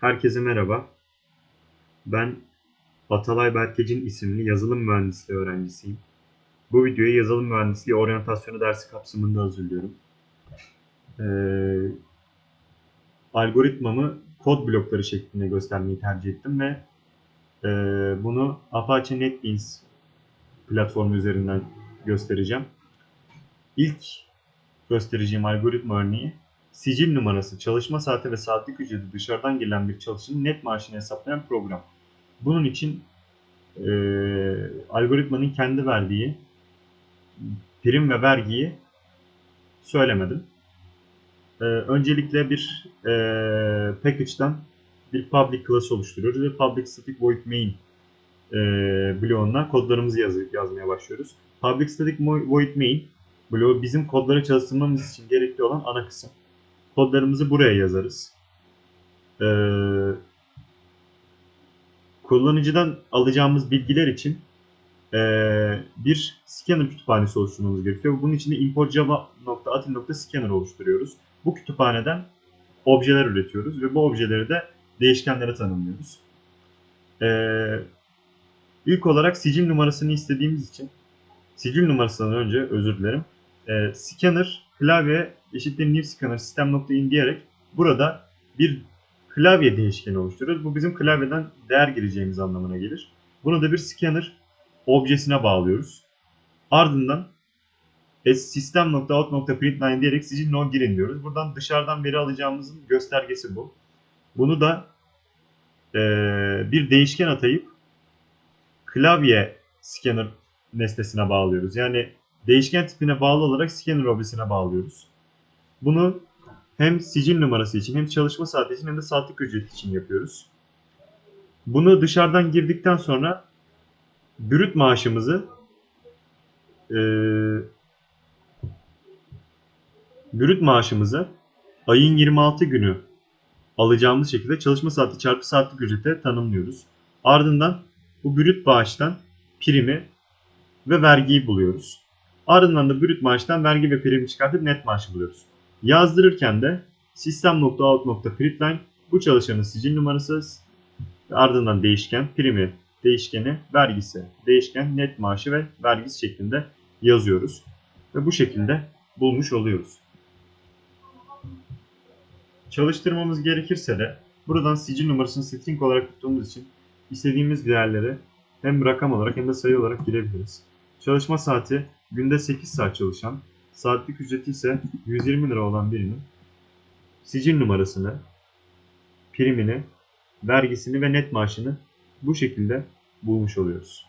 Herkese merhaba. Ben Atalay Berkecin isimli yazılım mühendisliği öğrencisiyim. Bu videoyu yazılım mühendisliği oryantasyonu dersi kapsamında hazırlıyorum. Ee, algoritmamı kod blokları şeklinde göstermeyi tercih ettim ve e, bunu Apache NetBeans platformu üzerinden göstereceğim. İlk göstereceğim algoritma örneği sicil numarası, çalışma saati ve saatlik ücreti dışarıdan gelen bir çalışanın net maaşını hesaplayan program. Bunun için e, algoritmanın kendi verdiği prim ve vergiyi söylemedim. E, öncelikle bir e, package'dan bir public class oluşturuyoruz ve public static void main e, bloğundan kodlarımızı yaz, yazmaya başlıyoruz. Public static void main bloğu bizim kodları çalıştırmamız için gerekli olan ana kısım. Kodlarımızı buraya yazarız. Ee, kullanıcıdan alacağımız bilgiler için ee, bir scanner kütüphanesi oluşturmamız gerekiyor. Bunun için de import java.atil.scanner oluşturuyoruz. Bu kütüphaneden objeler üretiyoruz ve bu objeleri de değişkenlere tanımlıyoruz. Ee, ilk olarak sicil numarasını istediğimiz için sicil numarasından önce özür dilerim. Ee, scanner klavye eşittir new scanner system.in diyerek burada bir klavye değişkeni oluşturuyoruz. Bu bizim klavyeden değer gireceğimiz anlamına gelir. Bunu da bir scanner objesine bağlıyoruz. Ardından system.out.println diyerek sicil no girin diyoruz. Buradan dışarıdan veri alacağımızın göstergesi bu. Bunu da e, bir değişken atayıp klavye scanner nesnesine bağlıyoruz. Yani değişken tipine bağlı olarak scanner objesine bağlıyoruz. Bunu hem sicil numarası için hem çalışma saati için hem de saatlik ücret için yapıyoruz. Bunu dışarıdan girdikten sonra brüt maaşımızı e, brüt maaşımızı ayın 26 günü alacağımız şekilde çalışma saati çarpı saatlik ücrete tanımlıyoruz. Ardından bu brüt bağıştan primi ve vergiyi buluyoruz. Ardından da brüt maaştan vergi ve primi çıkartıp net maaşı buluyoruz. Yazdırırken de system.out.println bu çalışanın sicil numarası ardından değişken, primi, değişkeni, vergisi, değişken, net maaşı ve vergisi şeklinde yazıyoruz. Ve bu şekilde bulmuş oluyoruz. Çalıştırmamız gerekirse de buradan sicil numarasını string olarak tuttuğumuz için istediğimiz değerleri hem rakam olarak hem de sayı olarak girebiliriz. Çalışma saati günde 8 saat çalışan, saatlik ücreti ise 120 lira olan birinin sicil numarasını, primini, vergisini ve net maaşını bu şekilde bulmuş oluyoruz.